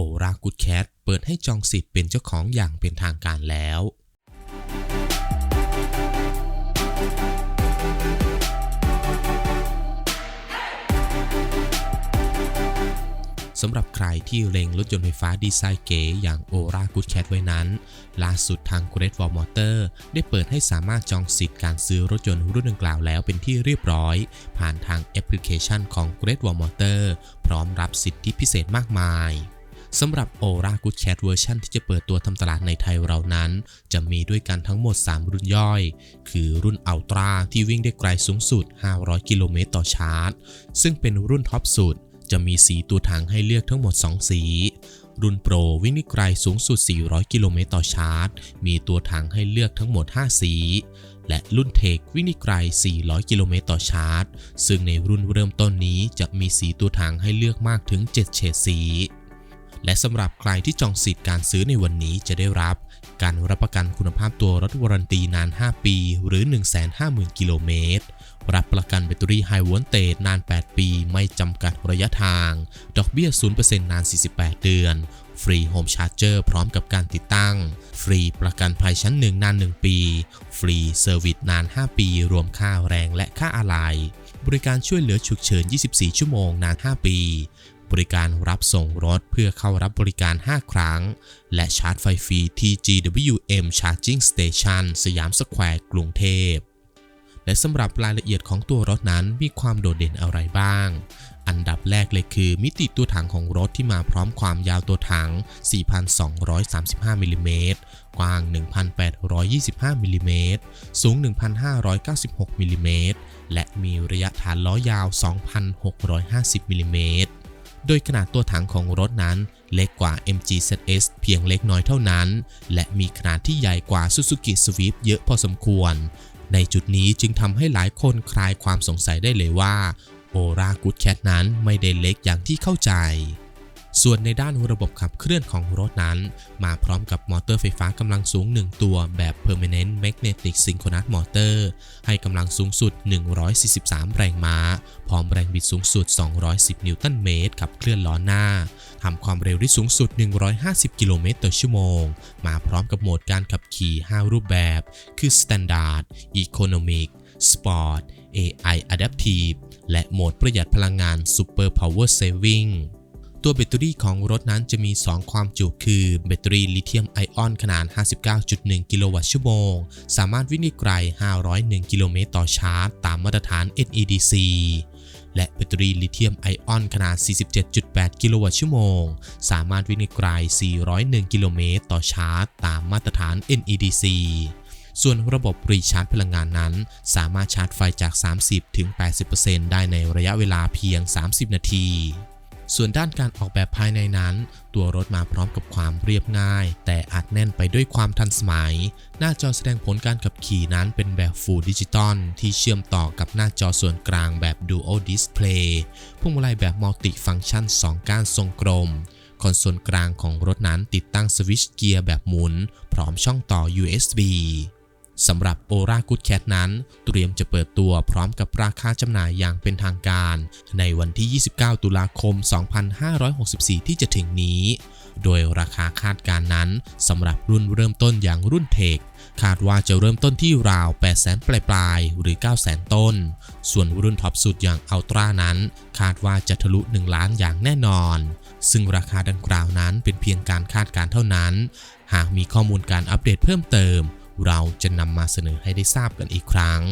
Aura Good Cat เปิดให้จองสิทธิ์เป็นเจ้าของอย่างเป็นทางการแล้วสำหรับใครที่เล็งรถยนต์ไฟฟ้าดีไซน์เก๋อย่าง Aura Good Cat ไว้นั้น ล่าสุดทาง Great Wall Motor ได้เปิดให้สามารถจองสิทธิ์การซื้อรถยนต์รุ่นดังกล่าวแล้วเป็นที่เรียบร้อย ผ่านทางแอปพลิเคชันของ Great Wall Motor พร้อมรับสิทธิพิเศษมากมาย สำหรับ Aura Good Cat เวอร์ชันที่จะเปิดตัวทำตลาดในไทยเรานั้น จะมีด้วยกันทั้งหมด 3 รุ่นย่อย คือรุ่น Ultra ที่วิ่งได้ไกลสูงสุด 500 กิโลเมตรต่อชาร์จ ซึ่งเป็นรุ่นท็อปสุด จะมีสีตัวถังให้เลือกทั้งหมด 2 สีรุ่นโปรวิ่งได้ไกลสูงสุด 400 กิโลเมตรต่อชาร์จ มีตัวถังให้เลือกทั้งหมด 5 สี และรุ่นเทควิ่งได้ไกล 400 กิโลเมตรต่อชาร์จ ซึ่งในรุ่นเริ่มต้นนี้จะมีสีตัวถังให้เลือกมากถึง 7 เฉดสี และสำหรับใครที่จองสิทธิ์การซื้อในวันนี้จะได้รับ การรับประกันคุณภาพตัวรถวารันตีนาน 5 ปี หรือ 150,000 กิโลเมตร รับประกันแบตเตอรี่ไฮโวลเตจนาน 8 ปี ไม่จำกัดระยะทาง ดอกเบี้ย 0%นาน 48 เดือน ฟรีโฮมชาร์จเจอร์พร้อมกับการติดตั้ง ฟรีประกันภัยชั้น 1 นาน 1 ปี ฟรีเซอร์วิสนาน 5 ปี รวมค่าแรงและค่าอะไหล่บริการช่วยเหลือฉุกเฉิน 24 ชั่วโมงนาน 5 ปี บริการรับส่งรถเพื่อเข้ารับบริการ 5 ครั้ง และชาร์จไฟฟรีที่ GWM Charging Station สยามสแควร์กรุงเทพ และสำหรับรายละเอียดของตัวรถนั้นมีความโดดเด่นอะไรบ้าง อันดับแรกเลยคือ มิติตัวถังของรถที่มาพร้อมความยาวตัวถัง 4,235มิลลิเมตรกว้าง 1,825มิลลิเมตรสูง 1,596มิลลิเมตรและมีระยะฐานล้อยาว 2,650มิลลิเมตร โดยขนาดตัวถังของรถนั้นเล็กกว่า MG ZS เพียงเล็กน้อยเท่านั้น และมีขนาดที่ใหญ่กว่า Suzuki Swift เยอะพอสมควร ในจุดนี้จึงทำให้หลายคนคลายความสงสัยได้เลยว่า Aura Good Cat นั้นไม่ได้เล็กอย่างที่เข้าใจ ส่วนในด้านระบบขับเคลื่อนของรถนั้น มาพร้อมกับมอเตอร์ไฟฟ้ากำลังสูง 1 ตัวแบบ Permanent Magnetic Synchronous Motor ให้กำลังสูงสุด 143 แรงม้า แรงบิดสูงสุด 210 นิวตันเมตรขับเคลื่อนล้อหน้าทำความเร็วได้สูงสุด 150 กิโลเมตรต่อชั่วโมง มาพร้อมกับโหมดการขับขี่ 5 รูปแบบ คือ Standard Economic Sport AI Adaptive และโหมดประหยัดพลังงาน Super Power Saving ตัวแบตเตอรี่ของรถนั้นจะมี 2 ความจุคือแบตเตอรี่ลิเธียมไอออนขนาด 59.1 กิโลวัตต์ชั่วโมง สามารถวิ่งได้ไกล 501 กิโลเมตรต่อชาร์จ ตามมาตรฐาน NEDC และแบตเตอรี่ลิเธียมไอออนขนาด 47.8 กิโลวัตต์ชั่วโมง สามารถวิ่งได้ไกล 401 กิโลเมตรต่อชาร์จ ตามมาตรฐาน NEDC ส่วนระบบรีชาร์จพลังงานนั้น สามารถชาร์จไฟจาก 30-80%ได้ในระยะเวลาเพียง 30 นาที ส่วนด้านการออกแบบภายในนั้น ตัวรถมาพร้อมกับความเรียบง่าย แต่อัดแน่นไปด้วยความทันสมัย หน้าจอแสดงผลการขับขี่นั้นเป็นแบบ Full Digital ที่เชื่อมต่อกับหน้าจอส่วนกลางแบบ Dual Display พวงมาลัยแบบ Multi Function 2ก้านทรงกลมคอนโซลกลางของรถนั้นติดตั้งสวิตช์เกียร์แบบหมุน พร้อมช่องต่อ USB สำหรับ Aura Good Cat นั้น เตรียมจะเปิดตัวพร้อมกับราคาจำหน่ายอย่างเป็นทางการ ในวันที่ 29 ตุลาคม 2564 ที่จะถึงนี้ โดยราคาคาดการนั้นสำหรับรุ่นเริ่มต้นอย่างรุ่นเทคคาดว่าจะเริ่มต้นที่ราว 800,000 ปลายๆหรือ 900,000 ต้น ส่วนรุ่นท็อปสุดอย่างอัลตร้านั้น คาดว่าจะทะลุ 1 ล้านอย่างแน่นอน ซึ่งราคาดังกล่าวนั้นเป็นเพียงการคาดการเท่านั้น หากมีข้อมูลการอัปเดตเพิ่มเติม เราจะนำมาเสนอให้ได้ทราบกันอีกครั้ง